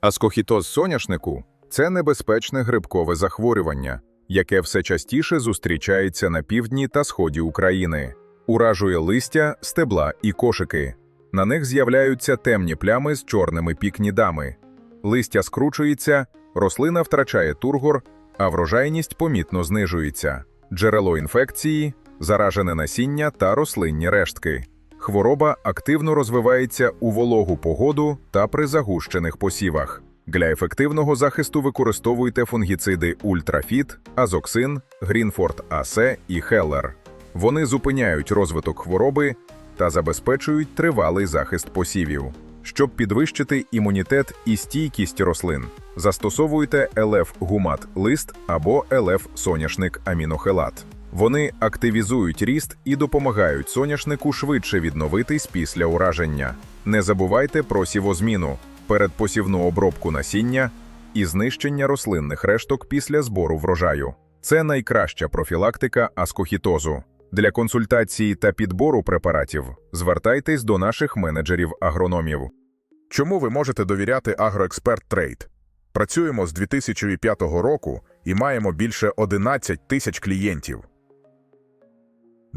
Аскохітоз соняшнику це небезпечне грибкове захворювання, яке все частіше зустрічається на півдні та сході України. Уражує листя, стебла і кошики. На них з'являються темні плями з чорними пікнідами. Листя скручується, рослина втрачає тургор, а врожайність помітно знижується. Джерело інфекції заражене насіння та рослинні рештки. Хвороба активно розвивається у вологу погоду та при загущених посівах. Для ефективного захисту використовуйте фунгіциди Ультрафіт, Азоксин, Грінфорд Асе і Хеллер. Вони зупиняють розвиток хвороби та забезпечують тривалий захист посівів. Щоб підвищити імунітет і стійкість рослин, застосовуйте ЛФ гумат лист або ЛФ соняшник амінохелат. Вони активізують ріст і допомагають соняшнику швидше відновитись після ураження. Не забувайте про сівозміну, передпосівну обробку насіння і знищення рослинних решток після збору врожаю. Це найкраща профілактика аскохітозу. Для консультації та підбору препаратів звертайтесь до наших менеджерів-агрономів. Чому ви можете довіряти Агроексперт Трейд? Працюємо з 2005 року і маємо більше 11 тисяч клієнтів.